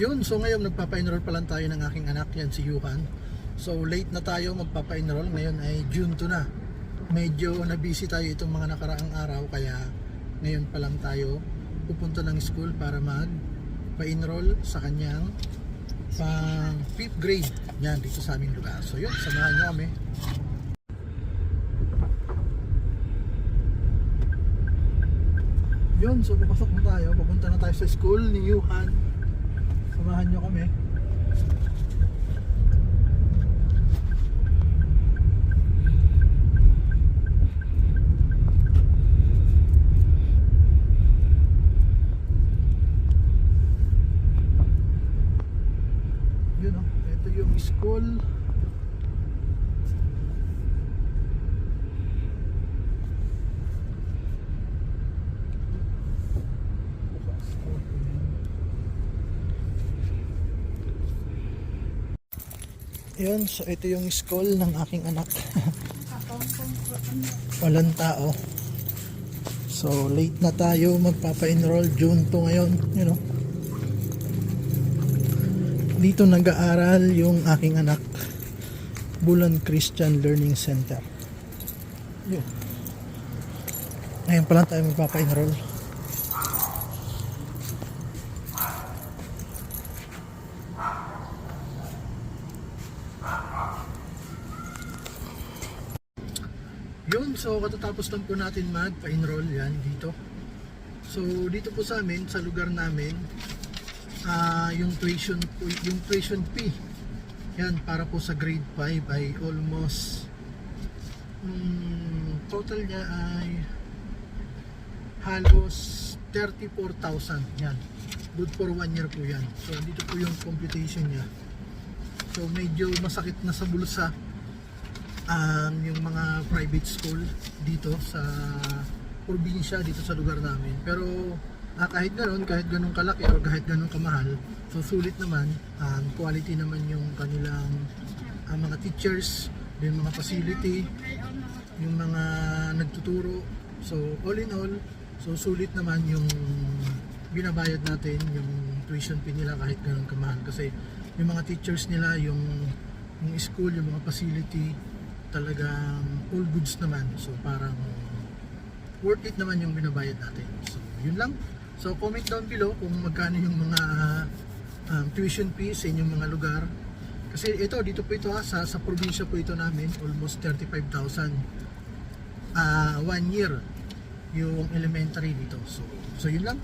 Yun, so ngayon nagpapa-enroll pa lang tayo ng aking anak, yan si Yuhan. So late na tayo magpapa-enroll, ngayon ay June 2 na. Medyo na-busy tayo itong mga nakaraang araw, kaya ngayon pa lang tayo pupunta ng school para mag pa-enroll sa kanyang pang 5th grade. Yan, dito sa aming lugar. So yun, samahan nyo kami. Yun, so papasok na tayo. Papunta na tayo sa school ni Yuhan. Samahan nyo kami. Yun oh, ito yung school. Yun, so ito yung school ng aking anak. Walang tao. So late na tayo magpapa-enroll June 2 ngayon, you know. Dito nag-aaral yung aking anak. Bulan Christian Learning Center. Yun. Ngayon pa lang tayo magpapa-enroll. Yun, so katatapos lang po natin magpa-enroll yan dito. So dito po sa amin, sa lugar namin, ah yung tuition yung tuition fee. Yan para po sa grade 5 ay almost mm, total niya ay halos 34,000 yan. Good for one year po yan. So dito po yung computation niya. So medyo masakit na sa bulsa um, yung mga private school dito sa probinsya dito sa lugar namin. Pero ah, kahit ganoon kahit ganun kalaki o kahit ganun kamahal so sulit naman um, quality naman yung kanilang ah, mga teachers yung mga facility yung mga nagtuturo. So all in all so sulit naman yung binabayad natin yung tuition fee nila kahit ganun kamahal. Kasi yung mga teachers nila yung yung school, yung mga facility talagang all goods naman. So parang worth it naman yung binabayad natin. So yun lang. So comment down below kung magkano yung mga um, tuition fees sa inyong mga lugar. Kasi ito dito po ito ha sa, sa probinsya po ito namin almost 35,000 ah one year yung elementary dito. So so yun lang